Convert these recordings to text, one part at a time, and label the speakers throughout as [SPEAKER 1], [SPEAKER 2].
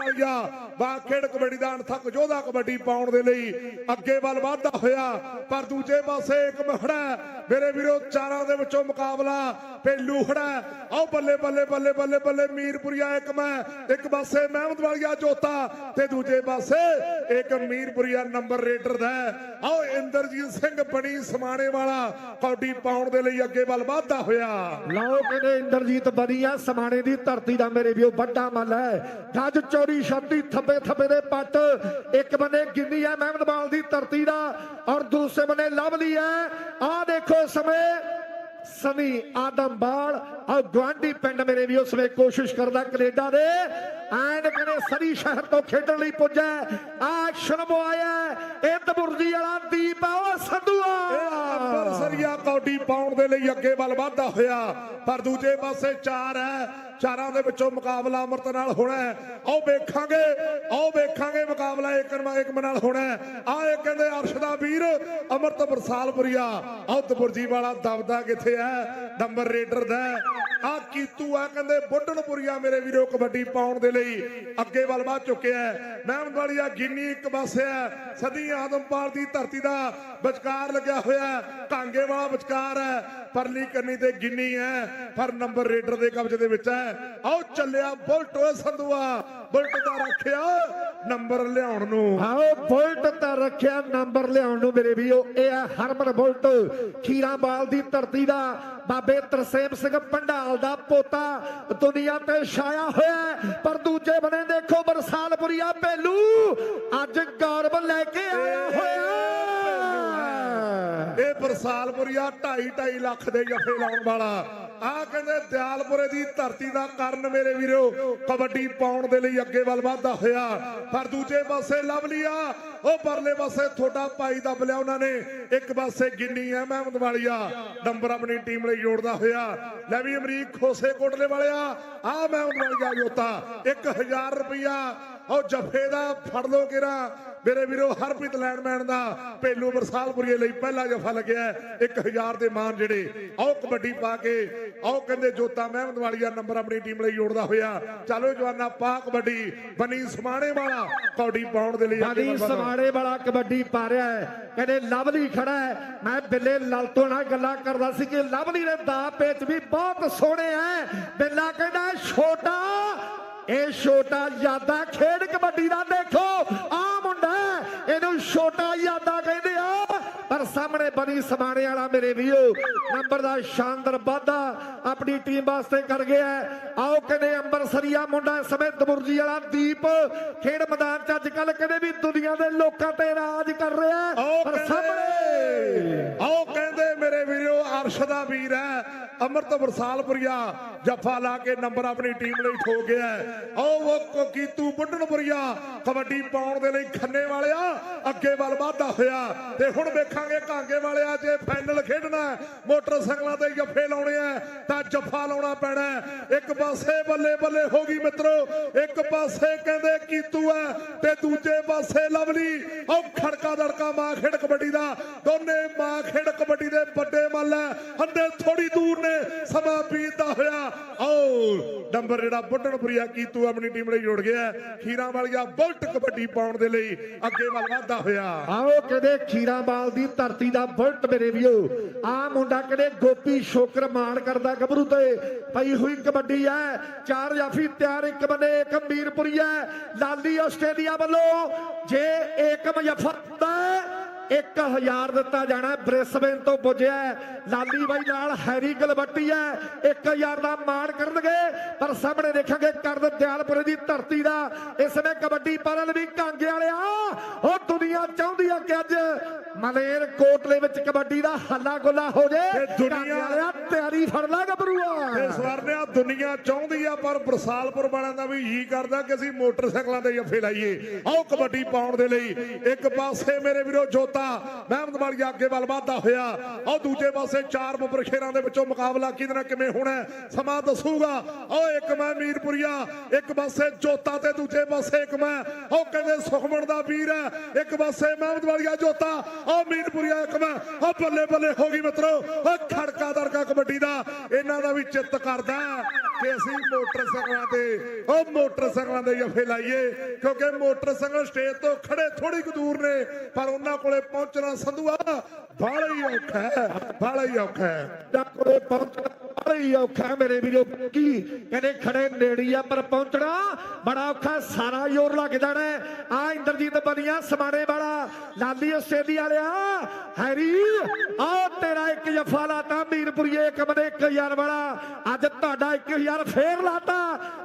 [SPEAKER 1] ਵਾਲੀਆ ਬਾ ਖੇਡ ਕਬੱਡੀ ਦਾ ਅਣਥੱਕ ਯੋਧਾ ਕਬੱਡੀ ਪਾਉਣ ਦੇ ਲਈ ਅੱਗੇ ਵੱਲ ਵਾਧਾ ਹੋਇਆ, ਪਰ ਦੂਜੇ ਪਾਸੇ ਇੱਕ ਮਖੜਾ ਮੇਰੇ ਵੀਰੋ, ਚਾਰਾਂ ਦੇ ਵਿੱਚੋਂ ਮੁਕਾਬਲਾ ਪੇਲੂ ਖੜਾ ਆਓ ਬੱਲੇ ਬੱਲੇ ਬੱਲੇ ਬੱਲੇ ਬੱਲੇ ਮੀਰਪੁਰੀਆ ਇੱਕ ਮੈਂ, ਇੱਕ ਪਾਸੇ ਮਹਿਮਦ ਵਾਲੀਆ ਜੋਤਾ ਤੇ ਦੂਜੇ ਪਾਸੇ ਇੱਕ ਮੀਰਪੁਰੀਆ ਨੰਬਰ ਰੇਡਰ ਦਾ। ਆਓ ਇੰਦਰਜੀਤ ਸਿੰਘ ਬਣੀ ਸਮਾਣੇ ਵਾਲਾ, ਕੌਡੀ ਪਾਉਣ ਦੇ ਲਈ ਅੱਗੇ ਵੱਲ ਵਧਦਾ ਹੋਇਆ।
[SPEAKER 2] ਲਓ ਕਹਿੰਦੇ ਇੰਦਰਜੀਤ ਬਨੀਆ ਸਮਾਣੇ ਦੀ ਧਰਤੀ ਦਾ ਮੇਰੇ ਵੀਓ ਵੱਡਾ ਮੱਲ ਹੈ। ਜੱਜ ਚੋਰੀ ਸ਼ਬਦੀ ਥੱਬੇ ਥੱਬੇ ਦੇ ਪੱਟ, ਇੱਕ ਬੰਨੇ ਗਿੰਨੀ ਹੈ ਮਹਿਮਦਵਾਲ ਦੀ ਧਰਤੀ ਦਾ ਔਰ ਦੂਸਰੇ ਬੰਨੇ ਲਵਲੀ ਹੈ ਆ ਦੇਖੋ ਸਮੇਂ ਸਨੀ ਆਦਮਬਾਲ ਔਰ ਗਵਾਂਡੀ ਪਿੰਡ ਮੇਰੇ ਵੀ ਉਸ ਵੇ ਕੋਸ਼ਿਸ਼ ਕਰਦਾ ਕੈਨੇਡਾ ਦੇ। ਐਂਡ ਕਹਿੰਦੇ ਸਰੀ ਸ਼ਹਿਰ ਤੋਂ ਖੇਡਣ ਲਈ ਪੁੱਜਾ ਐਕਸ਼ਨ ਆਇਆ ਇਹ ਦਬੁਰਜੀ ਵਾਲਾ ਦੀਪ ਆ, ਉਹ ਸੰਧੂਆ।
[SPEAKER 1] ਅੰਬਰਸਰੀਆ ਕੌਡੀ ਪਾਉਣ ਦੇ ਲਈ ਅੱਗੇ ਵੱਲ ਵਧਦਾ ਹੋਇਆ। ਪਰ ਦੂਜੇ ਪਾਸੇ ਚਾਰ ਹੈ। ਚਾਰਾਂ ਦੇ ਵਿੱਚੋਂ ਮੁਕਾਬਲਾ ਅਮਰਤ ਨਾਲ ਹੋਣਾ ਹੈ। ਆਓ ਵੇਖਾਂਗੇ ਆਓ ਵੇਖਾਂਗੇ ਮੁਕਾਬਲਾ ਇੱਕ ਨਾਲ ਨਾਲ ਹੋਣਾ ਹੈ। ਆ ਇਹ ਕਹਿੰਦੇ ਅਰਸ਼ ਦਾ ਵੀਰ ਅਮਰਤ ਬਰਸਾਲਪੁਰੀਆ ਆਓ ਦਬੁਰਜੀ ਵਾਲਾ ਦਬਦਾ ਕਿੱਥੇ ਹੈ? ਨੰਬਰ ਰੇਡਰ ਦਾ ਆ ਕੀਤੂ ਆ ਕਹਿੰਦੇ ਬੁੱਢਣਪੁਰੀਆ ਮੇਰੇ ਵੀਰੋ ਕਬੱਡੀ ਪਾਉਣ ਦੇ ਲਈ। ਅੱਗੇ ਵੱਲ ਵੱਧ ਚੁੱਕਿਆ ਹੈ। ਮਹਿਮਦ ਵਾਲੀਆ ਗਿੰਨੀ ਇੱਕ ਪਾਸੇ ਹੈ। ਸਦੀ ਆਦਮਪਾਲ ਦੀ ਧਰਤੀ ਦਾ ਵਿਚਕਾਰ ਲੱਗਿਆ ਹੋਇਆ। ਕਾਂਗੇ ਵਾਲਾ ਵਿਚਕਾਰ ਹੈ। ਪਰਲੀ ਕੰਨੀ ਤੇ ਗਿੰਨੀ ਹੈ। ਪਰ ਨੰਬਰ ਰੇਡਰ ਦੇ ਕਬਜ਼ੇ ਦੇ ਵਿੱਚ ਹੈ। ਆਓ ਚੱਲਿਆ ਬੁਲਟ ਓਏ ਸੰਧੂਆ। ਬੁਲਟ ਦਾ ਰੱਖਿਆ ਨੰਬਰ ਲਿਆਉਣ ਨੂੰ।
[SPEAKER 2] ਆਓ ਬੁਲਟ ਤਾਂ ਰੱਖਿਆ ਨੰਬਰ ਲਿਆਉਣ ਨੂੰ ਮੇਰੇ ਵੀਓ ਇਹ ਹੈ ਹਰਮਨ ਬੁਲਟ। ਖੀਰਾਬਾਲ ਦੀ ਧਰਤੀ ਦਾ ਬਾਬੇ ਤਰਸੇਮ ਸਿੰਘ ਪੰਡਾਲ ਦਾ ਪੋਤਾ। ਦੁਨੀਆ ਤੇ ਛਾਇਆ ਹੋਇਆ। ਪਰ ਦੂਜੇ ਬਨੇ ਦੇਖੋ ਬਰਸਾਲਪੁਰੀਆ ਭੇਲੂ। ਅੱਜ ਗੌਰਵ ਲੈ ਕੇ ਆਇਆ ਹੋਇਆ।
[SPEAKER 1] ਇਹ ਬਰਸਾਲਪੁਰੀਆ 2.5 2.5 ਲੱਖ ਦੇ ਜਫੇ ਲਾਉਣ ਵਾਲਾ। ਆ ਕਹਿੰਦੇ ਦਿਆਲਪੁਰੇ ਦੀ ਧਰਤੀ ਦਾ ਕਰਨ ਮੇਰੇ ਵੀਰੋ, ਕਬੱਡੀ ਪਾਉਣ ਦੇ ਲਈ ਅੱਗੇ ਵੱਲ ਵਧਦਾ ਹੋਇਆ। ਪਰ ਦੂਜੇ ਪਾਸੇ ਲਵਲੀਆ ਉਹ ਪਰਲੇ ਪਾਸੇ ਤੁਹਾਡਾ ਭਾਈ ਦੱਬ ਲਿਆ ਉਹਨਾਂ ਨੇ। ਇੱਕ ਪਾਸੇ ਗਿੰਨੀ ਹੈ ਮਹਿਮਦ ਵਾਲੀਆ ਨੰਬਰ ਆਪਣੀ ਟੀਮ ਲਈ ਜੋੜਦਾ ਹੋਇਆ। ਲੈ ਵੀ ਅਮਰੀਕ ਖੋਸੇ ਕੋਟਲੇ ਵਾਲਿਆ ਆ ਮਹਿਮਦ ਵਾਲੀਆ ਜੋਤਾ। 1000 ਰੁਪਇਆ ਉਹ ਜਫੇ ਦਾ ਫੜ ਲੋ ਕਿਰਾ। ਮੇਰੇ ਵੀਰੋ ਹਰਪ੍ਰੀਤ ਲੈਂਡਮੈਨ ਦਾ ਪੇਲੂ ਬਰਸਾਲਪੁਰੀਏ ਲਈ ਪਹਿਲਾ ਜਫਾ ਲੱਗਿਆ 1000 ਦੇ ਮਾਨ ਜਿਹੜੇ ਆਓ ਕਬੱਡੀ ਪਾ ਕੇ ਆਓ ਕਹਿੰਦੇ ਜੋਤਾ ਮਹਿਮਦ ਵਾਲੀਆ ਨੰਬਰ ਆਪਣੀ ਟੀਮ ਲਈ ਜੋੜਦਾ ਹੋਇਆ। ਚਲੋ ਜਵਾਨਾ ਪਾ ਕਬੱਡੀ। ਬਣੀ ਸਮਾਣੇ ਵਾਲਾ ਕੌਡੀ ਪਾਉਣ ਦੇ ਲਈ ਵੱਧ-
[SPEAKER 2] ਸਮਾੜੇ ਵਾਲਾ ਕਬੱਡੀ ਪਾ ਰਿਹਾ ਹੈ। ਕਹਿੰਦੇ ਲਵਲੀ ਖੜਾ ਹੈ। ਮੈਂ ਬਿੱਲੇ ਲਲਤੋਂ ਨਾਲ ਗੱਲਾਂ ਕਰਦਾ ਸੀ ਕਿ ਲਵਲੀ ਦੇ ਦਾ ਪੇਚ ਵੀ ਬਹੁਤ ਸੋਹਣੇ ਐ ਬਿੱਲਾ ਕਹਿੰਦਾ ਛੋਟਾ ਇਹ ਛੋਟਾ ਯਾਦਾ ਖੇਡ ਕਬੱਡੀ ਦਾ ਦੇਖੋ ਆ ਮੁੰਡਾ ਇਹਨੂੰ ਛੋਟਾ ਯਾਦਾ ਕਹਿੰਦੇ ਪਰ ਸਾਹਮਣੇ ਬਣੀ ਸਮਾਣੇ ਵਾਲਾ ਮੇਰੇ ਵੀਓ ਨੰਬਰ ਦਾ ਸ਼ਾਨਦਾਰ ਵਾਧਾ ਆਪਣੀ ਟੀਮ ਵਾਸਤੇ ਕਰ ਗਿਆ। ਆਓ ਕਹਿੰਦੇ ਅੰਬਰਸਰੀਆ ਮੁੰਡਾ ਇਸ ਸਮੇਂ ਦਬੁਰਜੀ ਵਾਲਾ ਦੀਪ ਖੇਡ ਮੈਦਾਨ 'ਚ ਅੱਜ ਕੱਲ ਕਹਿੰਦੇ ਵੀ ਦੁਨੀਆ ਦੇ ਲੋਕਾਂ ਤੇ ਰਾਜ ਕਰ ਰਿਹਾ ਪਰ ਸਾਹਮਣੇ
[SPEAKER 1] ਆਓ ਕਹਿੰਦੇ ਮੇਰੇ ਵੀਰੋ ਅਰਸ਼ ਦਾ ਵੀਰ ਹੈ ਅਮਰਤ ਬਰਸਾਲਪੁਰੀਆ ਜੱਫਾ ਲਾ ਕੇ ਨੰਬਰ ਆਪਣੀ ਟੀਮ ਲਈ ਠੋ ਗਿਆ। ਆਓ ਉਹ ਕੀਤੂ ਬੁੱਢਣਪੁਰੀਆ ਕਬੱਡੀ ਪਾਉਣ ਦੇ ਲਈ ਖੰਨੇ ਵਾਲਿਆ ਅੱਗੇ ਵੱਲ ਵਧਦਾ ਹੋਇਆ ਤੇ ਹੁਣ ਵੇਖਾਂਗੇ ਕਾਂਗੇ ਵਾਲਿਆ ਜੇ ਫਾਈਨਲ ਖੇਡਣਾ ਮੋਟਰਸਾਈਕਲਾਂ ਤੇ ਜੱਫੇ ਲਾਉਣੇ ਆ ਤਾਂ ਜੱਫਾ ਲਾਉਣਾ ਪੈਣਾ ਇੱਕ ਪਾਸੇ ਬੱਲੇ ਬੱਲੇ ਹੋ ਗਈ ਮਿੱਤਰੋ, ਇੱਕ ਪਾਸੇ ਕਹਿੰਦੇ ਕੀਤੂ ਹੈ ਤੇ ਦੂਜੇ ਪਾਸੇ ਲਵਲੀ। ਆਓ ਖੜਕਾ ਦੜਕਾ ਮਾਂ ਖੇਡ ਕਬੱਡੀ ਦਾ। ਦੋਨੇ ਮਾਂ ਖੇਡ ਕਬੱਡੀ ਦੇ ਵੱਡੇ ਮੱਲ ਹੈ। ਹੰਦੇ ਥੋੜੀ ਦੂਰ ਨੇ, ਸਮਾਂ ਬੀਤਦਾ ਹੋਇਆ। ਆਓ, ਨੰਬਰ ਜਿਹੜਾ ਬੁੱਢਣਪੁਰੀਆ ਕੀਤੂ ਆਪਣੀ ਟੀਮ ਲਈ ਜੁੜ ਗਿਆ ਖੀਰਾਂ ਵਾਲੀਆ ਬੁਲਟ ਕਬੱਡੀ ਪਾਉਣ ਦੇ ਲਈ ਅੱਗੇ ਵੱਲ ਵਧਦਾ ਹੋਇਆ।
[SPEAKER 2] ਆਓ ਕਹਿੰਦੇ ਖੀਰਾਬਾਲ ਦੀ ਧਰਤੀ ਦਾ ਬੁਲਟ ਮੇਰੇ ਵੀਓ ਆ ਮੁੰਡਾ ਕਹਿੰਦੇ ਗੋਪੀ ਸ਼ੋਕਰ ਮਾਣ ਕਰਦਾ ਗੱਭਰੂ ਤੇ। ਪਈ ਹੋਈ ਕਬੱਡੀ ਹੈ, ਚਾਰ ਜਾਫੀ ਤਿਆਰ, ਇੱਕ ਬੰਨੇ ਏਕਮ ਲਾਲੀ ਆਸਟ੍ਰੇਲੀਆ ਵੱਲੋਂ ਜੇ ਏਕਮ ਜਫਾ ਹੁੰਦਾ 1000 ਦਿੱਤਾ ਜਾਣਾ ਬ੍ਰਿਸਬੇਨ ਤੋਂ ਪੁੱਜਿਆ। ਲਾਲੀ ਬਾਈ ਨਾਲ ਹੈਰੀ ਗਲਬੱਟੀ ਹੈ। 1000 ਦਾ ਮਾਣ ਕਰਨਗੇ ਪਰ ਸਾਹਮਣੇ ਦੇਖਾਂਗੇ ਕਰਦ ਦਿਆਲਪੁਰੇ ਦੀ ਧਰਤੀ ਦਾ। ਇਸ ਵੇ ਕਬੱਡੀ ਪਾਲਣ ਵੀ ਕਾਂਗੇ ਵਾਲਿਆ। ਉਹ ਦੁਨੀਆ ਚਾਹੁੰਦੀ ਆ ਕਿ ਅੱਜ ਮਲੇਰ ਕੋਟਲੇ ਵਿੱਚ ਕਬੱਡੀ ਦਾ ਹੱਲਾ ਗੁੱਲਾ ਹੋ ਜੇ।
[SPEAKER 1] ਤੇ ਦੁਨੀਆ-
[SPEAKER 2] ਵਾਲਿਆ ਤਿਆਰੀ ਫੜ ਲਾ ਗੱਭਰੂਆ।
[SPEAKER 1] ਤੇ ਸਵਰਨਿਆ ਦੁਨੀਆ ਚਾਹੁੰਦੀ ਆ ਪਰ ਬਰਸਾਲਪੁਰ ਵਾਲਿਆਂ ਦਾ ਵੀ ਹੀ ਕਰਦਾ ਕਿ ਅਸੀਂ ਮੋਟਰਸਾਈਕਲਾਂ ਤੇ ਜੱਫੇ ਲਾਈਏ। ਆਓ ਕਬੱਡੀ ਪਾਉਣ ਦੇ ਲਈ। ਇੱਕ ਪਾਸੇ ਮੇਰੇ ਵੀਰੋ ਜੋਤਾ ਮਹਿਮਦ ਵਾਲੀਆ ਅੱਗੇ ਵੱਲ ਵਧਦਾ ਹੋਇਆ। ਆਓ ਦੂਜੇ ਪਾਸੇ ਚਾਰ ਬੱਬਰ ਸ਼ੇਰਾਂ ਦੇ ਵਿੱਚੋਂ ਮੁਕਾਬਲਾ ਕਿਹਦੇ ਨਾਲ ਕਿਵੇਂ ਹੋਣਾ ਸਮਾਂ ਦੱਸੂਗਾ। ਆਓ ਇੱਕ ਮੈਂ ਮੀਰਪੁਰੀਆ, ਇੱਕ ਪਾਸੇ ਜੋਤਾ ਤੇ ਦੂਜੇ ਪਾਸੇ ਇੱਕ ਮੈਂ। ਉਹ ਕਹਿੰਦੇ ਸੁਖਮਣ ਦਾ ਵੀਰ ਹੈ, ਇੱਕ ਪਾਸੇ ਮਹਿਮਦ ਵਾਲੀਆ ਜੋਤਾ। ਆਓ ਮੀਰਪੁਰੀਆ ਇੱਕ ਮੈਂ। ਉਹ ਬੱਲੇ ਬੱਲੇ ਹੋ ਗਈ ਮਿੱਤਰੋ ਉਹ ਖੜਕਾ ਦੜਕਾ ਕਬੱਡੀ ਦਾ। ਇਹਨਾਂ ਦਾ ਵੀ ਚਿੱਤ ਕਰਦਾ ਹੈ। ਅਸੀਂ ਮੋਟਰਸਾਈਕਲਾਂ ਤੇ ਉਹ ਮੋਟਰਸਾਈਕਲਾਂ ਦੇ ਜਫੇ ਲਾਈਏ, ਕਿਉਂਕਿ ਮੋਟਰਸਾਈਕਲ ਸਟੇਜ ਤੋਂ ਖੜੇ ਥੋੜੀ ਕੁ ਦੂਰ ਨੇ, ਪਰ ਉਹਨਾਂ ਕੋਲੇ ਪਹੁੰਚਣਾ ਸੰਧੂਆ ਬਾਹਲਾ ਹੀ ਔਖਾ ਹੈ, ਬਾਹਲਾ ਹੀ ਔਖਾ ਹੈ।
[SPEAKER 2] ਦਾ ਕੋਲੇ ਪਹੁੰਚਣਾ ਬੜੀ ਔਖਾ ਮੇਰੇ ਵੀਰੋ। ਕੀ ਕਹਿੰਦੇ, ਖੜੇ ਨੇੜੀ ਆ ਪਰ ਪਹੁੰਚਣਾ, ਬੜਾ ਔਖਾ, ਸਾਰਾ ਜ਼ੋਰ ਲੱਗ ਜਾਣਾ ਆ ਇੰਦਰਜੀਤ ਬਨੀਆ, ਸਮਾਣੇ ਵਾਲਾ, ਲਾਲੀ ਆਸਟ੍ਰੇਲੀਆ ਵਾਲਿਆ। ਹੈਰੀ ਆ ਤੇਰਾ ਇੱਕ ਜਫਾ ਲਾਤਾ ਮੀਰਪੁਰੀਏ ਇੱਕ ਬਨੇ 1000 ਵਾਲਾ। ਅੱਜ ਤੁਹਾਡਾ 1000 ਫੇਰ ਲਾਤਾ।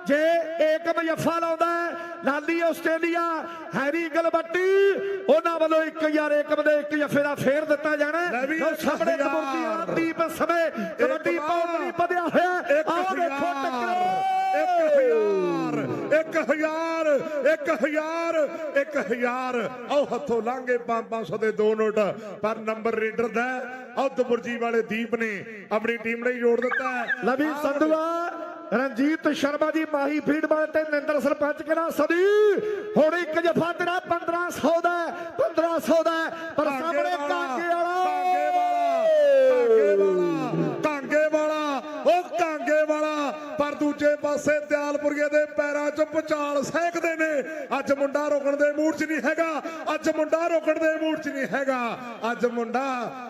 [SPEAKER 2] ਜੇ ਏਕਮ ਜਫਾ ਲਾਉਂਦਾ ਲਾਲੀ ਆਸਟ੍ਰੇਲੀਆ, ਹੈਰੀ ਗਲਬੱਟੀ, ਉਹਨਾਂ ਵੱਲੋਂ 1000 ਏਕਮ ਦੇ ਇੱਕ ਜਫੇ ਦਾ ਫੇਰ ਦਿੱਤਾ ਜਾਣਾ ਲਓ ਸਾਹਮਣੇ। ਕਬੱਡੀ ਵਾਲਾ ਦੀਪ ਸਮੇਂ। ਕਬੱਡੀ ਪੌੜੀ ਵਧਿਆ ਹੋਇਆ। ਆਓ ਦੇਖੋ ਟੱਕਰ।
[SPEAKER 1] ਇੱਕ ਹਜ਼ਾਰ। ਇੱਕ ਹਜ਼ਾਰ। ਇੱਕ ਹਜ਼ਾਰ। ਇੱਕ ਹਜ਼ਾਰ ਆਓ ਹੱਥੋਂ ਲਾਂਗੇ 500 ਦੇ ਦੋ ਨੋਟ। ਪਰ ਨੰਬਰ ਰੇਡਰ ਦਾ ਆਓ ਦਬੁਰਜੀ ਵਾਲੇ ਦੀਪ ਨੇ ਆਪਣੀ ਟੀਮ ਲਈ ਜੋੜ ਦਿੱਤਾ
[SPEAKER 2] ਲਵੀ ਸੰਧਵਾ ਰਣਜੀਤ ਸ਼ਰਮਾ ਜੀ ਮਾਹੀ ਫੀਡ ਵਾਲੇ ਤੇ ਨਿੰਦਰ ਸਰਪੰਚ ਕਿਹੜਾ ਸਦੀ ਹੁਣ ਇੱਕ ਜਫਾ ਤੇਰਾ 1500 ਦਾ ਹੈ, 1500 ਦਾ ਪਰ ਸਾਹਮਣੇ ਕਾਂਗੇ
[SPEAKER 1] ਕਾਂਗੇ
[SPEAKER 2] ਵਾਲਾ
[SPEAKER 1] ਵਾਲਾ ਕਾਂਗੇ ਵਾਲਾ ਉਹ ਕਾਂਗੇ ਵਾਲਾ ਪਰ ਦੂਜੇ ਦਿਆਲਪੁਰੀਏ ਦੇ ਪੈਰਾਂ 'ਚ ਪਚਾਲ ਸਹਿਕਦੇ ਨੇ। ਅੱਜ ਮੁੰਡਾ ਰੁਕਣ ਦੇ ਮੂਡ 'ਚ ਨਹੀਂ ਹੈਗਾ। ਅੱਜ ਮੁੰਡਾ ਰੁਕਣ ਦੇ ਮੂਡ 'ਚ ਨਹੀਂ ਹੈਗਾ। ਅੱਜ ਮੁੰਡਾ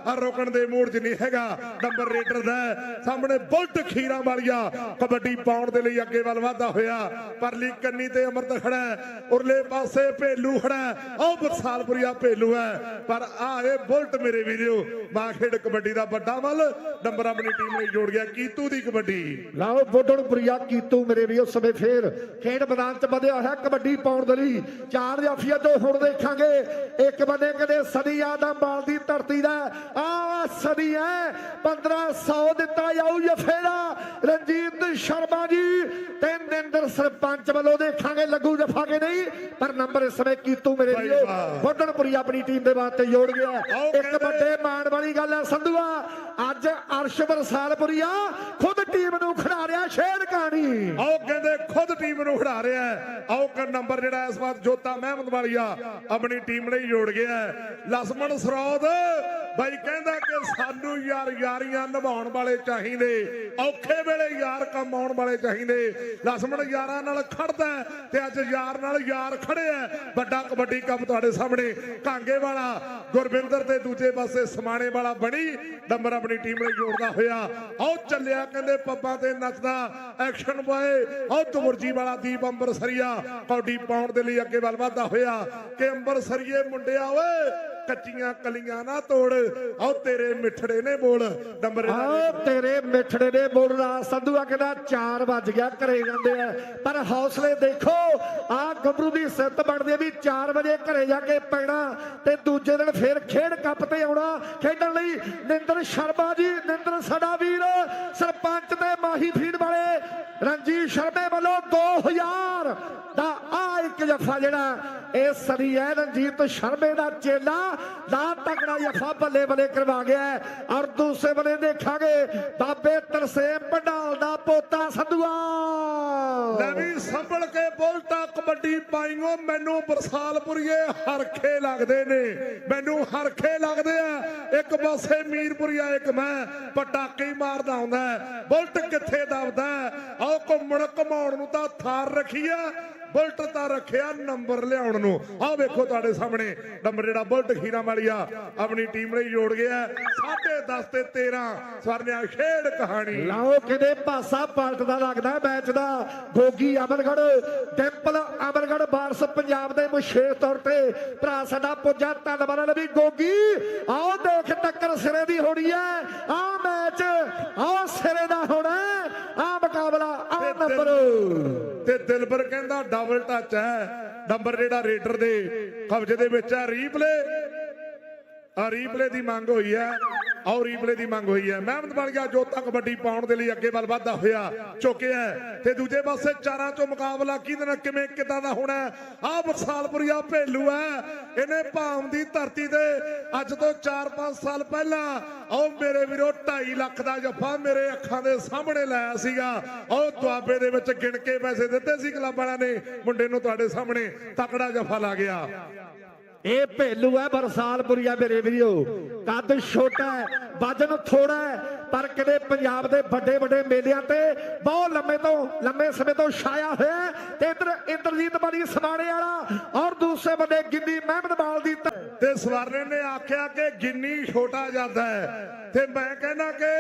[SPEAKER 1] ਆ ਦੇ ਮੂਡ 'ਚ ਨਹੀਂ ਹੈਗਾ। ਨੰਬਰ ਰੇਡਰ ਦਾ ਸਾਹਮਣੇ ਬੁਲਟ ਖੀਰਾ ਵਾਲੀਆ। ਕਬੱਡੀ ਪਾਉਣ ਦੇ ਲਈ ਅੱਗੇ ਵੱਲ ਵਾਧਾ ਹੋਇਆ। ਪਰਲੀ ਕੰਨੀ ਤੇ ਅਮਰਤ ਖੜਾ ਉਰਲੇ ਪਾਸੇ ਭੇਲੂ ਖੜਾ ਹੈ। ਉਹ ਬਰਸਾਲਪੁਰੀਆ ਭੇਲੂ ਹੈ। ਪਰ ਆ ਇਹ ਬੁਲਟ ਮੇਰੇ ਵੀਰੋ, ਮਾਂ ਖੇਡ ਕਬੱਡੀ ਦਾ ਵੱਡਾ ਵੱਲ। ਨੰਬਰ ਆਪਣੀ ਟੀਮ ਲਈ ਜੋੜ ਗਿਆ। ਕੀਤੂ ਦੀ ਕਬੱਡੀ।
[SPEAKER 2] ਲਓ ਬੋਡਣ ਪ੍ਰਿਆ ਕੀਤੂ ਮੇਰੇ ਵੀ ਉਸ ਸਮੇਂ ਫੇਰ ਖੇਡ ਮੈਦਾਨ ਚ ਵਧਿਆ ਹੋਇਆ, ਕਬੱਡੀ ਪਾਉਣ ਦੇ ਲਈ। ਚਾਰ ਜਾਫੀਆਂ ਤੋਂ ਹੁਣ ਦੇਖਾਂਗੇ, ਇੱਕ ਬੰਦੇ ਕਦੇ ਸਦੀ ਆਦਮ ਬਾਲ ਦੀ ਧਰਤੀ ਦਾ। ਆ ਸਦੀ ਹੈ 1500 ਦਿੱਤਾ ਜਾਊ ਜਫੇ ਰਣਜੀਤ ਸ਼ਰਮਾ ਜੀ ਤੇ ਨਿੰਦਰ ਸਰਪੰਚ ਵੱਲੋਂ ਦੇਖਾਂਗੇ ਲੱਗੂ ਜਫਾ ਕੇ ਨਹੀਂ ਪਰ ਨੰਬਰ ਇਸ ਸਮੇਂ ਕੀਤੂ ਮੇਰੇ
[SPEAKER 1] ਭਾਈ
[SPEAKER 2] ਵੀਰੋ
[SPEAKER 1] ਵਾਹ।
[SPEAKER 2] ਬੋਡਣ ਪ੍ਰਿਆ ਆਪਣੀ ਟੀਮ ਦੇ ਵਾਸਤੇ ਜੋੜ ਗਿਆ ਇੱਕ ਵੱਡੇ ਮਾਣ ਵਾਲੀ ਗੱਲ ਹੈ ਸੰਧੂਆ ਅੱਜ ਅਰਸ਼ ਬਰਸਾਲਪੁਰੀਆ ਖੁਦ ਟੀਮ ਨੂੰ ਖਿਡਾ ਰਿਹਾ ਸ਼ੇਰ ਕਹਾਣੀ।
[SPEAKER 1] ਆਓ ਕਹਿੰਦੇ ਖੁਦ ਟੀਮ ਨੂੰ ਖਿਡਾ ਰਿਹਾ ਆਓ ਕਰ ਨੰਬਰ ਜਿਹੜਾ ਇਸ ਵਾਰ ਜੋਤਾ ਮਹਿਮਦ ਵਾਲੀਆ ਆਪਣੀ ਟੀਮ ਲਈ ਜੋੜ ਗਿਆ। ਲਸਮਣ ਸਰੋਦ ਬਾਈ ਕਹਿੰਦਾ ਕਿ ਸਾਨੂੰ ਯਾਰ ਯਾਰੀਆਂ ਨਿਭਾਉਣ ਵਾਲੇ ਚਾਹੀਦੇ ਔਖੇ ਵੇਲੇ ਯਾਰ ਕੰਮ ਆਉਣ ਵਾਲੇ ਚਾਹੀਦੇ। ਲਸਮਣ ਯਾਰਾਂ ਨਾਲ ਖੜਦਾ ਤੇ ਅੱਜ ਯਾਰ ਨਾਲ ਯਾਰ ਖੜਿਆ ਵੱਡਾ ਕਬੱਡੀ ਕੱਪ ਤੁਹਾਡੇ ਸਾਹਮਣੇ। ਕਾਂਗੇ ਵਾਲਾ, ਗੁਰਵਿੰਦਰ ਤੇ ਦੂਜੇ ਪਾਸੇ ਸਮਾਣੇ ਵਾਲਾ ਬਣੀ। ਨੰਬਰ ਆਪਣੀ ਟੀਮ ਲਈ ਜੋੜਦਾ ਹੋਇਆ। ਆਓ ਚੱਲਿਆ ਕਹਿੰਦੇ ਪੱਬਾਂ ਤੇ ਨੱਚਦਾ। ਐਕਸ਼ਨ ਬॉय ਆਓ ਤੁਰਜੀ ਵਾਲਾ ਦੀਪ ਅੰਬਰਸਰੀਆ। ਕੌਡੀ ਪਾਉਣ ਦੇ ਲਈ ਅੱਗੇ ਵੱਲ ਵਧਦਾ ਹੋਇਆ। ਕਿ ਅੰਬਰਸਰੀਏ ਮੁੰਡਿਆ, ਓਏ! ਕੱਚੀਆਂ ਕਲੀਆਂ ਨਾ ਤੋੜ। ਆਓ ਤੇਰੇ ਮਿੱਠੜੇ ਨੇ ਬੋਲ। ਨੰਬਰ ਇਹਨਾਂ
[SPEAKER 2] ਤੇਰੇ ਮਿੱਠੜੇ ਦੇ ਬੋਲਣਾ ਸੰਧੂਆ ਕਹਿੰਦਾ 4 ਵੱਜ ਗਿਆ, ਘਰੇ ਜਾਂਦੇ ਆ। ਪਰ ਹੌਸਲੇ ਦੇਖੋ, ਆ ਗੱਭਰੂ ਦੀ ਸਿੱਤ ਬਣਦੀ ਵੀ 4 ਵਜੇ ਘਰੇ ਜਾ ਕੇ ਪੈਣਾ ਤੇ ਦੂਜੇ ਦਿਨ ਫੇਰ ਖੇਡ ਕੱਪ ਤੇ ਆਉਣਾ। ਖੇਡਣ ਲਈ ਨਿੰਦਰ ਸ਼ਰਮਾ ਜੀ, ਨਿੰਦਰ ਸਾਡਾ ਵੀਰ, ਸਰਪੰਚ ਤੇ ਮਾਹੀ ਫੀਡ ਵਾਲੇ ਰਣਜੀਤ ਸ਼ਰਮੇ ਵੱਲੋਂ 2000 ਦਾ ਆ ਇੱਕ ਜਫਾ ਜਿਹੜਾ, ਇਹ ਸਰੀ ਹੈ ਰਣਜੀਤ ਸ਼ਰਮੇ ਦਾ ਚੇਲਾ। ਦਾ ਤਕੜਾ ਜਫਾ ਬੱਲੇ ਬੱਲੇ ਕਰਵਾ ਗਿਆ ਔਰ ਦੂਸਰੇ ਬੱਲੇ ਦੇਖਾਂਗੇ ਬਾਬੇ ਤਰਸੇਮ ਪੰਡਾਲ ਦਾ ਪੋਤਾ ਸੰਧੂਆ
[SPEAKER 1] ਲੈ ਵੀ ਸੰਭਲ ਕੇ ਬੋਲਤਾ ਕਬੱਡੀ ਪਾਈਓ, ਮੈਨੂੰ ਬਰਸਾਲਪੁਰੀਏ ਹਰਖੇ ਲੱਗਦੇ ਨੇ ਮੈਨੂੰ ਹਰਖੇ ਲੱਗਦੇ ਆ ਇੱਕ ਪਾਸੇ ਮੀਰਪੁਰੀਆ ਇੱਕ ਮੈਂ ਪਟਾਕੇ ਮਾਰਦਾ ਹੁੰਦਾ ਹੈ। ਬੁਲਟ ਕਿੱਥੇ ਦਬਦਾ ਹੈ? ਘੁੰਮਣ ਘਮਾਉਣ ਨੂੰ ਤਾਂ ਥਾਰ ਰੱਖੀ ਆ ਬੁਲਟ ਤਾਂ ਰੱਖਿਆ ਨੰਬਰ ਲਿਆਉਣ ਨੂੰ। ਆਹ ਵੇਖੋ ਤੁਹਾਡੇ ਸਾਹਮਣੇ। ਨੰਬਰ ਜਿਹੜਾ ਬੁਲਟ ਖੀਰਾ ਵਾਲੀਆ ਆਪਣੀ ਟੀਮ ਲਈ ਜੋੜ ਗਿਆ। 10.5 ਤੇ 13 ਸਵਰਨਿਆ ਖੇਡ ਕਹਾਣੀ।
[SPEAKER 2] ਲਾਓ ਕਿਤੇ ਪਾਸਾ ਪਲਟਦਾ ਲੱਗਦਾ ਮੈਚ ਦਾ। ਗੋਗੀ ਅਮਰਗੜ ਟੈਂਪਲ ਅਮਰਗੜ ਬਾਰਸ ਪੰਜਾਬ ਦੇ ਵਿਸ਼ੇਸ਼ ਤੌਰ ਤੇ। ਭਰਾ ਸਾਡਾ ਪੁੱਜਾ ਧੰਨਵਾਦ ਵੀ ਗੋਗੀ। ਆਓ ਦੇਖ ਟੱਕਰ ਸਿਰੇ ਦੀ ਹੋਣੀ ਹੈ। ਆ ਮੈਚ ਆਓ ਸਿਰੇ ਦਾ ਹੋਣਾ ਆ ਮੁਕਾਬਲਾ ਆ ਨੰਬਰ
[SPEAKER 1] ਤੇ ਦਿਲਬਰ ਕਹਿੰਦਾ ਡਬਲ ਟੱਚ ਹੈ। ਨੰਬਰ ਜਿਹੜਾ ਰੇਡਰ ਦੇ ਕਬਜ਼ੇ ਦੇ ਵਿੱਚ ਹੈ ਰੀਪਲੇ ਆ ਰੀਪਲੇ ਦੀ ਮੰਗ ਹੋਈ ਹੈ। ਆਓ ਰੀਪਲੇ ਦੀ ਮੰਗ ਹੋਈ ਹੈ। ਮਹਿਮਦ ਬਣ ਗਿਆ ਜੋਤਾ ਕਬੱਡੀ ਪਾਉਣ ਦੇ ਲਈ ਅੱਗੇ ਵੱਲ ਵਧਦਾ ਹੋਇਆ ਚੁੱਕਿਆ ਤੇ ਦੂਜੇ ਪਾਸੇ ਚਾਰਾਂ ਚੋਂ ਮੁਕਾਬਲਾ ਕਿਹਦੇ ਨਾਲ ਕਿਵੇਂ, ਕਿਦਾਂ ਦਾ ਹੋਣਾ ਆ ਬਰਸਾਲਪੁਰੀਆ ਭੇਲੂ ਹੈ। ਇਹਨੇ ਭਾਮ ਦੀ ਧਰਤੀ ਤੇ ਅੱਜ ਤੋਂ 4-5 ਸਾਲ ਪਹਿਲਾਂ ਉਹ ਮੇਰੇ ਵੀਰੋ 2.5 ਲੱਖ ਦਾ ਜੱਫਾ ਮੇਰੇ ਅੱਖਾਂ ਦੇ ਸਾਹਮਣੇ ਲਾਇਆ ਸੀਗਾ। ਉਹ ਦੁਆਬੇ ਦੇ ਵਿੱਚ ਗਿਣ ਕੇ ਪੈਸੇ ਦਿੱਤੇ ਸੀ, ਕਲੱਬ ਵਾਲਿਆਂ ਨੇ। ਮੁੰਡੇ ਨੂੰ ਤੁਹਾਡੇ ਸਾਹਮਣੇ ਤਕੜਾ ਜੱਫਾ ਲਾ ਗਿਆ।
[SPEAKER 2] ਇਹ ਭੇਲੂ ਹੈ ਬਰਸਾਲਪੁਰੀਆ ਮੇਰੇ ਵੀਰੋ। ਕੱਦ ਛੋਟਾ ਹੈ, ਵਜਨ ਥੋੜਾ ਹੈ, ਪਰ ਕਦੇ ਪੰਜਾਬ ਦੇ ਵੱਡੇ ਵੱਡੇ ਮੇਲਿਆਂ ਤੇ ਬਹੁਤ ਲੰਮੇ ਤੋਂ ਲੰਮੇ ਸਮੇਂ ਤੋਂ ਛਾਇਆ ਹੋਇਆ ਤੇ ਇਧਰ ਇੰਦਰਜੀਤ ਬੜੀ ਸਮਾਣੇ ਵਾਲਾ ਔਰ ਦੂਸਰੇ ਬੰਦੇ ਗਿੰਨੀ ਮਹਿਮਦਵਾਲ ਦੀ ਤੇ
[SPEAKER 1] ਸਵਰਨੇ ਨੇ ਆਖਿਆ ਕਿ ਗਿੰਨੀ ਛੋਟਾ ਜਾਂਦਾ ਹੈ। ਤੇ ਮੈਂ ਕਹਿੰਦਾ ਕਿ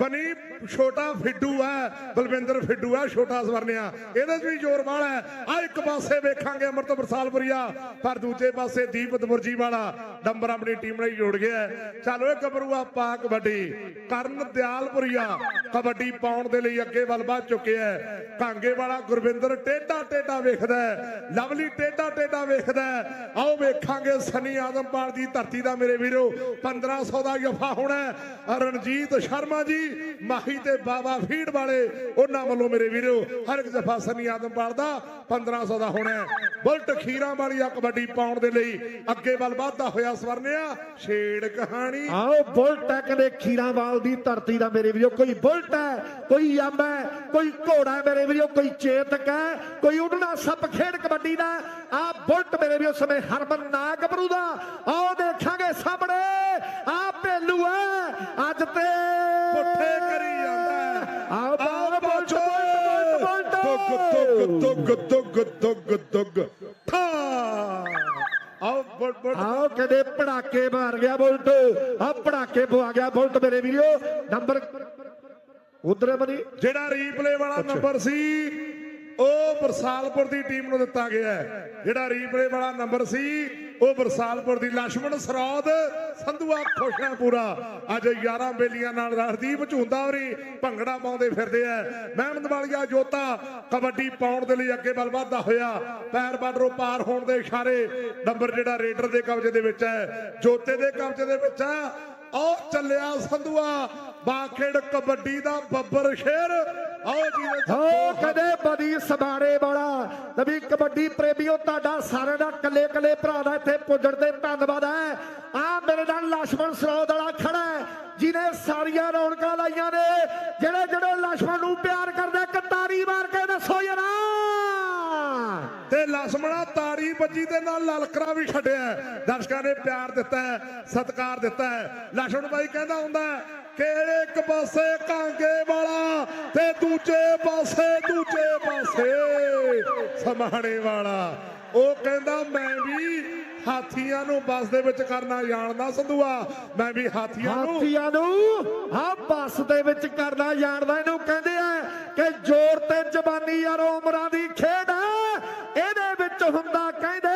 [SPEAKER 1] ਬਣੀ ਛੋਟਾ ਫਿੱਡੂ ਹੈ ਬਲਵਿੰਦਰ ਫਿੱਡੂ ਹੈ ਛੋਟਾ ਸਵਰਨਿਆ। ਇਹਦੇ 'ਚ ਵੀ ਜ਼ੋਰ ਵਾਲਾ ਹੈ। ਆ ਇੱਕ ਪਾਸੇ ਵੇਖਾਂਗੇ ਅਮਰਤ ਬਰਸਾਲਪੁਰੀਆ। ਪਰ ਦੂਜੇ ਪਾਸੇ ਦੀਪਤ ਮੁਰਜੀ ਵਾਲਾ ਨੰਬਰ ਆਪਣੀ ਟੀਮ ਲਈ ਜੋੜ ਗਿਆ ਹੈ। ਚੱਲ ਓਏ ਪਾ ਕਬੱਡੀ। ਕਰਨ ਦਿਆਲਪੁਰੀਆ ਕਬੱਡੀ ਪਾਉਣ ਦੇ ਲਈ ਅੱਗੇ ਵੱਲ ਵੱਧ ਚੁੱਕਿਆ ਹੈ। ਕਾਂਗੇ ਵਾਲਾ ਗੁਰਵਿੰਦਰ ਟੇਡਾ ਟੇਡਾ ਵੇਖਦਾ ਲਵਲੀ ਟੇਡਾ ਟੇਡਾ ਵੇਖਦਾ ਆਓ ਵੇਖਾਂਗੇ ਸਨੀ ਆਦਮਪਾਲ ਦੀ ਧਰਤੀ ਦਾ ਮੇਰੇ ਵੀਰੋ। 1500 ਦਾ ਜਫਾ ਹੋਣਾ ਰਣਜੀਤ ਸ਼ਰਮਾ ਜੀ ਮਾਹੀ ਤੇ ਬਾਬਾ ਫੀਡ ਵਾਲੇ ਉਹਨਾਂ ਵੱਲੋਂ ਮੇਰੇ ਵੀਰੋ ਹਰ ਇੱਕ ਜਫਾ ਸਨੀ ਆਦਮਪਾਲ ਦਾ 1500 ਦਾ ਹੋਣਾ। ਬੁਲਟ ਖੀਰਾਂ ਵਾਲੀ ਆ ਕਬੱਡੀ ਪਾਉਣ ਦੇ ਲਈ ਅੱਗੇ ਵੱਲ ਵਧਦਾ ਹੋਇਆ ਸਵਰਨਿਆ ਛੇੜ ਕਹਾਣੀ।
[SPEAKER 2] ਆਓ ਬੁਲਟ ਹੈ ਕਦੇ ਖੀਰਾਵਾਲ ਦੀ ਧਰਤੀ ਦਾ ਮੇਰੇ ਵੀਰੋ ਕੋਈ ਬੁਲਟ ਹੈ ਕੋਈ ਯੰਬ ਹੈ ਕੋਈ ਘੋੜਾ ਹੈ ਮੇਰੇ ਵੀਰੋ ਕੋਈ ਚੇਤਕ ਹੈ ਕੋਈ ਉਡਣਾ ਸੱਪ ਖੇਡ ਕਬੱਡੀ ਦਾ। ਆ ਬੁਲਟ ਮੇਰੇ ਵੀਰੋ ਸਮੇਂ ਹਰਮਨ ਨਾ ਗੱਭਰੂ ਦਾ। ਆਓ ਦੇਖਾਂਗੇ ਸਾਹਮਣੇ ਆ ਭੇਲੂ ਹੈ ਅੱਜ ਤੇ
[SPEAKER 1] ਪੁੱਠੇ ਕਰੀ ਜਾਂਦਾ।
[SPEAKER 2] ਆਓ
[SPEAKER 1] ਆਓ
[SPEAKER 2] ਬੁਲਟ ਬੁਲਟ ਬੁਲਟ
[SPEAKER 1] ਦੁੱਗ ਦੁੱਗ ਦੁੱਗ ਦੁੱਗ ਠਾ। ਆਓ ਬੜ ਬੜ
[SPEAKER 2] ਆਓ ਕਦੇ ਪੜਾਕੇ ਮਾਰ ਗਿਆ ਬੁਲਟ। ਆ ਪੜਾਕੇ ਪਵਾ ਗਿਆ ਬੁਲਟ ਮੇਰੇ ਵੀਰੋ। ਨੰਬਰ ਉਧਰ ਬਣੀ
[SPEAKER 1] ਜਿਹੜਾ ਰੀਪਲੇ ਵਾਲਾ ਨੰਬਰ ਸੀ ਉਹ ਬਰਸਾਲਪੁਰ ਦੀ ਟੀਮ ਨੂੰ ਦਿੱਤਾ ਗਿਆ ਜਿਹੜਾ ਰੀਪਲੇ ਵਾਲਾ ਨੰਬਰ ਸੀ ਉਹ ਬਰਸਾਲਪੁਰ ਦੀ ਲక్ష్ਮਣ ਸਰੋਦ, ਸੰਧੂਆ ਖੁਸ਼ਨਾਪੂਰਾ ਅੱਜ 11 ਬੇਲੀਆਂ ਨਾਲ ਰਣਦੀਪ ਝੁੰਦਾ ਹੋਰੀ ਭੰਗੜਾ ਪਾਉਂਦੇ ਫਿਰਦੇ ਐ ਮਹਿਮਦ ਵਾਲੀਆ ਜੋਤਾ ਕਬੱਡੀ ਪਾਉਣ ਦੇ ਲਈ ਅੱਗੇ ਵੱਲ ਵਧਦਾ ਹੋਇਆ। ਪੈਰ ਬਾਡਰੋਂ ਪਾਰ ਹੋਣ ਦੇ ਇਸ਼ਾਰੇ, ਨੰਬਰ ਜਿਹੜਾ ਰੇਡਰ ਦੇ ਕਬਜ਼ੇ ਦੇ ਵਿੱਚ ਹੈ, ਜੋਤੇ ਦੇ ਕਬਜ਼ੇ ਦੇ ਵਿੱਚ ਆ ਉਹ ਚੱਲਿਆ ਸੰਧੂਆ, ਬਾਖੇੜ ਕਬੱਡੀ ਦਾ ਬੱਬਰ ਸ਼ੇਰ।
[SPEAKER 2] ਕਦੇ ਬਦੀ ਸਬਾਰੇ ਵਾਲਾ। ਨਬੀ ਕਬੱਡੀ ਪ੍ਰੇਮੀਓ ਤੁਹਾਡਾ ਸਾਰਿਆਂ ਦਾ ਕੱਲੇ ਕੱਲੇ ਭਰਾ ਦਾ ਇੱਥੇ ਪੁੱਜਣ ਤੇ ਧੰਨਵਾਦ ਹੈ। ਆ ਮੇਰੇ ਨਾਲ ਲక్ష్మణ ਸਰੋਦ ਵਾਲਾ ਖੜਾ ਹੈ ਜਿਹਨੇ ਸਾਰੀਆਂ ਰੌਣਕਾਂ ਲਾਈਆਂ ਨੇ। ਜਿਹੜੇ ਜਿਹੜੇ ਲక్ష్మణ ਨੂੰ ਪਿਆਰ ਕਰਦੇ ਕਤਾਰੀ ਮਾਰ ਕੇ ਦੱਸੋ ਯਾਰ
[SPEAKER 1] ਤੇ ਲਸਮਣਾ ਤਾੜੀ ਬੱਜੀ ਦੇ ਨਾਲ ਲਲਕਰਾ ਵੀ ਛੱਡਿਆ। ਦਰਸ਼ਕਾਂ ਨੇ ਪਿਆਰ ਦਿੱਤਾ ਹੈ, ਸਤਿਕਾਰ ਦਿੱਤਾ ਹੈ। ਲਛਣ ਬਾਈ ਕਹਿੰਦਾ ਹੁੰਦਾ ਕਿ ਇੱਕ ਪਾਸੇ ਕਾਂਗੇ ਵਾਲਾ ਤੇ ਦੂਜੇ ਪਾਸੇ ਦੂਜੇ ਪਾਸੇ ਸਮਾਣੇ ਵਾਲਾ। ਉਹ ਕਹਿੰਦਾ, ਮੈਂ ਵੀ ਹਾਥੀਆਂ ਨੂੰ ਬੱਸ ਦੇ ਵਿੱਚ ਕਰਨਾ ਜਾਣਦਾ ਸੰਧੂਆ। ਮੈਂ ਵੀ ਹਾਥੀਆਂ ਨੂੰ
[SPEAKER 2] ਹਾਥੀਆਂ ਨੂੰ ਆ ਬੱਸ ਦੇ ਵਿੱਚ ਕਰਨਾ ਜਾਣਦਾ ਇਹਨੂੰ ਕਹਿੰਦੇ ਆ ਕਿ ਜ਼ੋਰ ਤੇ ਜ਼ਬਾਨੀ ਯਾਰ ਉਮਰਾਂ ਦੀ ਖੇਡ। ਹੈ ਇਹਦੇ ਵਿੱਚ ਹੁੰਦਾ ਕਹਿੰਦੇ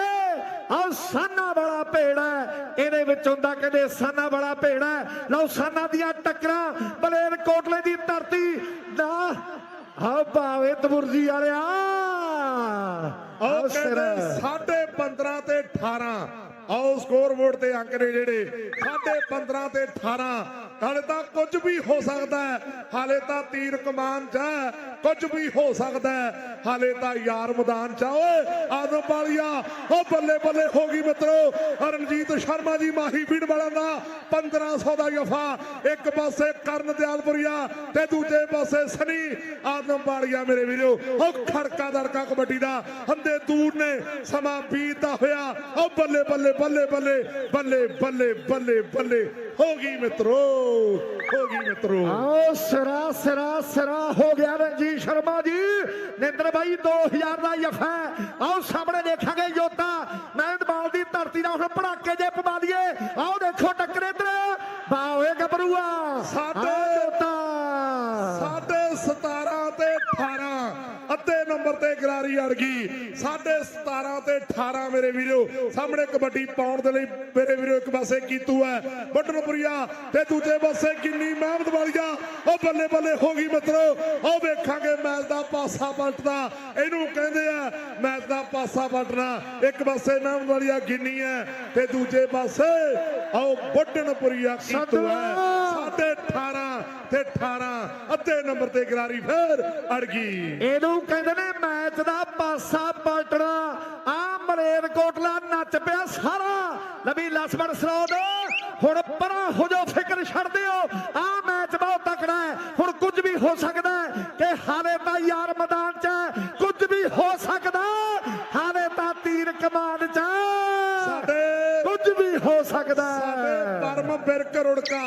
[SPEAKER 2] ਆ ਸਾਨਾ ਵਾਲਾ ਭੇੜ ਹੈ। ਇਹਦੇ ਵਿੱਚ ਹੁੰਦਾ ਕਹਿੰਦੇ ਸਾਨਾ ਵਾਲਾ ਭੇੜ ਹੈ। ਲਓ ਸਾਨਾ ਦੀਆਂ ਟੱਕਰਾਂ, ਬਲੇਰ ਕੋਟਲੇ ਦੀ ਧਰਤੀ ਦਾ ਆ ਭਾਵੇਂ ਤਬੁਰਜੀ ਵਾਲਿਆ ਆਓ
[SPEAKER 1] ਕਹਿੰਦੇ। ਸਾਢੇ 15 ਤੇ 18 ਆਓ ਸਕੋਰ ਬੋਰਡ ਤੇ ਅੰਕ ਨੇ ਜਿਹੜੇ। ਸਾਢੇ 15 ਤੇ 18 ਹਾਲੇ ਤਾਂ ਕੁਝ ਵੀ ਹੋ ਸਕਦਾ ਹੈ ਹਾਲੇ ਤਾਂ ਤੀਰ ਕਮਾਨ ਚ ਹੈ, ਕੁਝ ਵੀ ਹੋ ਸਕਦਾ ਹੈ ਹਾਲੇ ਤਾਂ ਯਾਰ ਮੈਦਾਨ ਚ ਆ। ਓਏ ਆਦਮ ਵਾਲੀਆ ਉਹ ਬੱਲੇ ਬੱਲੇ ਹੋ ਗਈ ਮਿੱਤਰੋ ਰਣਜੀਤ ਸ਼ਰਮਾ ਜੀ ਮਾਹੀ ਫੀਡ ਵਾਲਾ ਦਾ 1500 ਦਾ ਜਫਾ ਇੱਕ ਪਾਸੇ ਕਰਨ ਦਿਆਲਪੁਰੀਆ ਤੇ ਦੂਜੇ ਪਾਸੇ ਸਨੀ ਆਦਮ ਵਾਲੀਆ ਮੇਰੇ ਵੀਰੋ ਉਹ ਖੜਕਾ ਦੜਕਾ ਕਬੱਡੀ ਦਾ ਹੰਦੇ ਦੂਰ ਨੇ ਸਮਾਂ ਬੀਤਦਾ ਹੋਇਆ ਉਹ ਬੱਲੇ ਬੱਲੇ ਬੱਲੇ ਬੱਲੇ ਬੱਲੇ ਬੱਲੇ ਬੱਲੇ ਬੱਲੇ ਹੋ ਗਈ ਮਿੱਤਰੋ ਹੋ ਗਈ ਮਿੱਤਰੋ।
[SPEAKER 2] ਆਓ ਸਿਰਾ ਸਿਰਾ ਸਿਰਾ ਹੋ ਗਿਆ ਰਣਜੀਤ ਸ਼ਰਮਾ ਜੀ। ਨਿੰਦਰ ਬਾਈ 2000 ਦਾ ਹੈ। ਆਓ ਸਾਹਮਣੇ ਦੇਖਾਂਗੇ ਜੋਤਾ। ਮਹਿੰਦਵਾਲ ਦੀ ਧਰਤੀ ਦਾ ਹੁਣ ਪੜਾਕੇ ਜੇ ਪਵਾ ਦਈਏ। ਆਓ ਦੇਖੋ ਟੱਕਰ ਇਧਰ। ਬਾਵੇ ਗੱਭਰੂਆ।
[SPEAKER 1] ਸਾਡੇ-
[SPEAKER 2] ਜੋਤਾ।
[SPEAKER 1] ਸਾਢੇ 17 ਤੇ 18 ਅੱਧੇ ਨੰਬਰ ਤੇ ਗਰਾਰੀ ਅੜ ਗਈ ਸਾਢੇ 17 ਤੇ 18 ਮੇਰੇ ਵੀਰੋ। ਸਾਹਮਣੇ ਕਬੱਡੀ ਪਾਉਣ ਦੇ ਲਈ ਮੇਰੇ ਵੀਰੋ ਪਾਸੇ ਕੀਤੂ ਹੈ। ਬੱਟਨਪੁਰੀਆ ਤੇ ਦੂਜੇ ਪਾਸੇ ਕਿੰਨੀ ਮਹਿਮਦ ਵਾਲੀਆ ਉਹ ਬੱਲੇ ਬੱਲੇ ਹੋ ਗਈ ਮਿੱਤਰੋ। ਉਹ ਵੇਖਾਂਗੇ ਮੈਚ ਦਾ ਪਾਸਾ ਪਲਟਦਾ। ਇਹਨੂੰ ਕਹਿੰਦੇ ਆ ਮੈਚ ਦਾ ਪਾਸਾ ਪਲਟਣਾ। ਇੱਕ ਪਾਸੇ ਮਹਿਮਦ ਵਾਲੀਆ ਗਿੰਨੀ ਹੈ। ਤੇ ਦੂਜੇ ਪਾਸੇ ਆਓ ਬੱਟਨਪੁਰੀਆ ਕੀਤੂ ਹੈ। ਸਾਢੇ 18 ਤੇ 18 ਅੱਧੇ ਨੰਬਰ ਤੇ ਗਰਾਰੀ ਫੇਰ ਅੜ ਗਈ।
[SPEAKER 2] ਇਹਨੂੰ ਕਹਿੰਦੇ ਨੇ ਮੈਚ ਦਾ ਪਾਸਾ ਪਲਟਣਾ। ਆ ਮਲੇਰ ਕੋਟਲਾ ਨੱਚ ਪਿਆ ਸਾਰਾ। ਨਬੀ ਲਸਮਣ ਸਰੋਦ ਹੁਣ ਪਰਾਂ ਹੋ ਜਾਓ ਫਿਕਰ ਛੱਡ ਦਿਓ। ਆ ਮੈਚ ਬਹੁਤ ਤਕੜਾ ਹੈ। ਹੁਣ ਕੁਝ ਵੀ ਹੋ ਸਕਦਾ ਹੈ ਕਿ ਹਾਲੇ ਤਾਂ ਯਾਰ ਮੈਦਾਨ 'ਚ ਹੈ, ਕੁਝ ਵੀ ਹੋ ਸਕਦਾ ਹਾਲੇ ਤਾਂ ਤੀਰ ਕਮਾਨ 'ਚ ਹੈ।
[SPEAKER 1] ਸਾਡੇ
[SPEAKER 2] ਕੁਝ ਵੀ ਹੋ ਸਕਦਾ
[SPEAKER 1] ਸਾਡੇ
[SPEAKER 2] ਹੈ
[SPEAKER 1] ਪਰਮ ਬਿਰਕ ਰੁੜਕਾ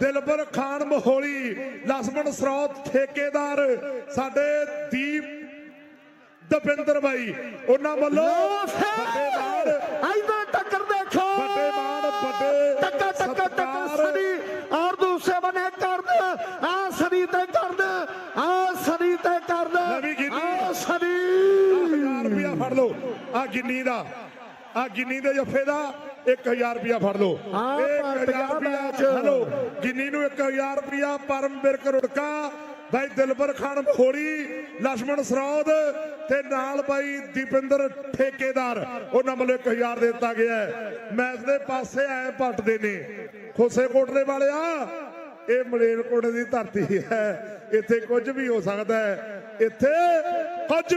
[SPEAKER 1] ਦਿਲਬਰ ਖਾਨ ਮਹੋਲੀ ਲਸਮਣ ਸਰੋਤ ਠੇਕੇਦਾਰ ਸਾਡੇ ਦੀਪ ਦਪਿੰਦਰ ਬਾਈ ਉਹਨਾਂ ਵੱਲੋਂ
[SPEAKER 2] ਆਈਦਾ ਟੱਕਰ ਦੇਖੋ।
[SPEAKER 1] ਵੱਡੇ ਮਾਣ, ਵੱਡੇ
[SPEAKER 2] ਟੱਕਾ ਟੱਕਾ
[SPEAKER 1] ਸਤਿਕਾਰ।
[SPEAKER 2] ਸਨੀ ਔਰ ਦੂਸਰੇ ਬਨੇ ਕਰਦ ਆ ਸਨੀ ਤੇ ਕਰਦ ਆ ਸਨੀ ਤੇ ਕਰਦ। ਆ ਸਨੀ
[SPEAKER 1] 1000 ਰੁਪਿਆ ਫੜ ਲਓ। ਆ ਗਿੰਨੀ ਦਾ ਆ ਗਿੰਨੀ ਦੇ ਜੱਫੇ ਦਾ 1000 ਫੜ ਲਓ। 1000
[SPEAKER 2] ਪੰਜਾਹ
[SPEAKER 1] ਰੁਪਿਆ
[SPEAKER 2] ਮੈਚ।
[SPEAKER 1] ਚਲੋ ਨੂੰ 1000 ਰੁਪਿਆ ਪਰਮ ਬਿਰਕ ਰੁੜਕਾ ਬਾਈ ਦਿਲਬਰ ਖਾਨ ਮਹੋੜੀ ਲక్ష్మణ ਸਰੌਦ ਤੇ ਨਾਲ ਬਾਈ ਦੀਪਿੰਦਰ ਠੇਕੇਦਾਰ ਉਹਨਾਂ ਵੱਲੋਂ 1000 ਦੇ ਦਿੱਤਾ ਗਿਆ ਹੈ। ਮੈਚ ਦੇ ਪਾਸੇ ਐ ਪੱਟਦੇ ਨੇ। ਖੋਸੇ ਕੋਟਲੇ ਵਾਲਿਆ ਇਹ ਮਲੇਰਕੋਟਲੇ ਦੀ ਧਰਤੀ ਹੈ। ਇੱਥੇ ਕੁਝ ਵੀ ਹੋ ਸਕਦਾ ਹੈ। ਇੱਥੇ ਕੁਝ